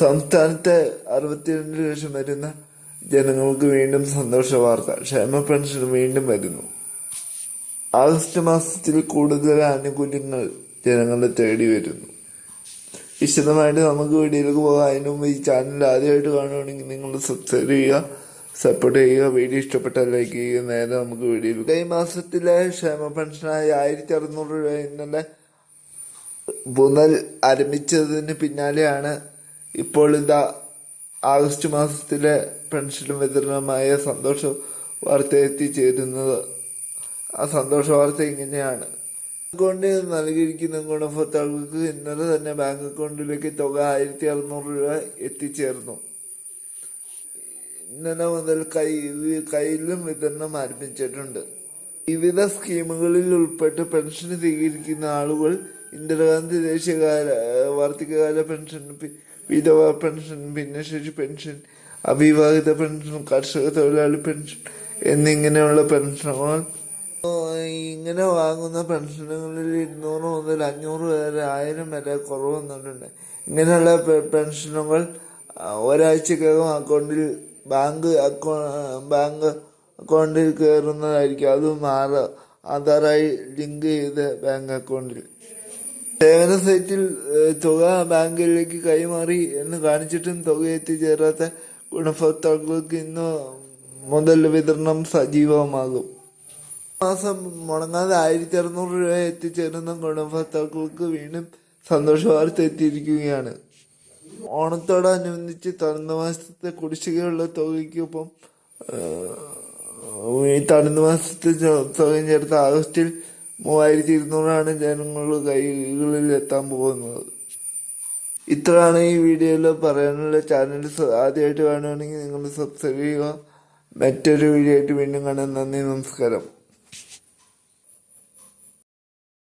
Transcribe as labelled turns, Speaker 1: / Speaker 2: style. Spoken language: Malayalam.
Speaker 1: സംസ്ഥാനത്തെ അറുപത്തിരണ്ട് ലക്ഷം വരുന്ന ജനങ്ങൾക്ക് വീണ്ടും സന്തോഷ വാർത്ത. ക്ഷേമ പെൻഷൻ വീണ്ടും വരുന്നു. ആഗസ്റ്റ് മാസത്തിൽ കൂടുതൽ ആനുകൂല്യങ്ങൾ ജനങ്ങളെ തേടി വരുന്നു. വിശദമായിട്ട് നമുക്ക് വീഡിയോയിലേക്ക് പോകാം. അതിന് മുമ്പ് ഈ ചാനൽ ആദ്യമായിട്ട് കാണുകയാണെങ്കിൽ നിങ്ങൾ സബ്സ്ക്രൈബ് ചെയ്യുക സപ്പോർട്ട് ചെയ്യുക വീഡിയോ ഇഷ്ടപ്പെട്ടാൽ ലൈക്ക് ചെയ്യുക. നേരെ നമുക്ക് വീഡിയോയിൽ ഈ മാസത്തിലെ ക്ഷേമ പെൻഷനായ ആയിരത്തി അറുന്നൂറ് രൂപ ഇന്നലെ പുനൽ ആരംഭിച്ചതിന് പിന്നാലെയാണ് ഇപ്പോൾ ഇതാ ആഗസ്റ്റ് മാസത്തിലെ പെൻഷൻ വിതരണമായ സന്തോഷ വാർത്ത എത്തിച്ചേരുന്നത്. ആ സന്തോഷ വാർത്ത ഇങ്ങനെയാണ്. അക്കൗണ്ടിൽ നൽകിയിരിക്കുന്ന ഗുണഭോക്താക്കൾക്ക് ഇന്നലെ തന്നെ ബാങ്ക് അക്കൗണ്ടിലേക്ക് തുക ആയിരത്തി അറുന്നൂറ് രൂപ എത്തിച്ചേർന്നു. ഇന്നലെ മുതൽ കൈ കയ്യിലും വിതരണം ആരംഭിച്ചിട്ടുണ്ട്. വിവിധ സ്കീമുകളിൽ ഉൾപ്പെട്ട് പെൻഷൻ സ്വീകരിക്കുന്ന ആളുകൾ ഇന്ദിരാഗാന്ധി ദേശീയകാല വാർഷികകാല പെൻഷൻ വിധവ പെൻഷൻ ഭിന്നശേഷി പെൻഷൻ അവിവാഹിത പെൻഷൻ കർഷക തൊഴിലാളി പെൻഷൻ എന്നിങ്ങനെയുള്ള പെൻഷനുകൾ. ഇങ്ങനെ വാങ്ങുന്ന പെൻഷനുകളിൽ ഇരുന്നൂറ് മുതൽ അഞ്ഞൂറ് വരെ ആയിരം വരെ കുറവ് വന്നിട്ടുണ്ട്. ഇങ്ങനെയുള്ള പെൻഷനുകൾ ഒരാഴ്ചക്കകം അക്കൗണ്ടിൽ ബാങ്ക് അക്കൗ ബാങ്ക് അക്കൗണ്ടിൽ കയറുന്നതായിരിക്കും. അത് മാറ ആധാറായി ലിങ്ക് ചെയ്ത് ബാങ്ക് അക്കൗണ്ടിൽ. സേവന സൈറ്റിൽ തുക ബാങ്കിലേക്ക് കൈമാറി എന്ന് കാണിച്ചിട്ടും തുക എത്തിച്ചേരാത്ത ഗുണഭോക്താക്കൾക്ക് ഇന്ന് മുതൽ വിതരണം സജീവമാകും. മാസം മുടങ്ങാതെ ആയിരത്തി അറുന്നൂറ് രൂപ എത്തിച്ചേരുന്ന ഗുണഭോക്താക്കൾക്ക് വീണ്ടും സന്തോഷ വാർത്ത എത്തിയിരിക്കുകയാണ്. ഓണത്തോടനുബന്ധിച്ച് തണുന്ന മാസത്തെ കുടിശ്ശികയുള്ള തുകയ്ക്കൊപ്പം ഈ തണുന്ന മാസത്തെ തുകയും ചേർത്ത് ആഗസ്റ്റിൽ മൂവായിരത്തി ഇരുന്നൂറാണ് ജനങ്ങളുടെ കൈകളിൽ എത്താൻ പോകുന്നത്. ഇത്രയാണ് ഈ വീഡിയോയിൽ പറയാനുള്ള ചാനൽ ആദ്യമായിട്ട് കാണുകയാണെങ്കിൽ നിങ്ങൾ സബ്സ്ക്രൈബ് ചെയ്യുക. മറ്റൊരു വീഡിയോ ആയിട്ട് വീണ്ടും കാണാൻ നന്ദി നമസ്കാരം.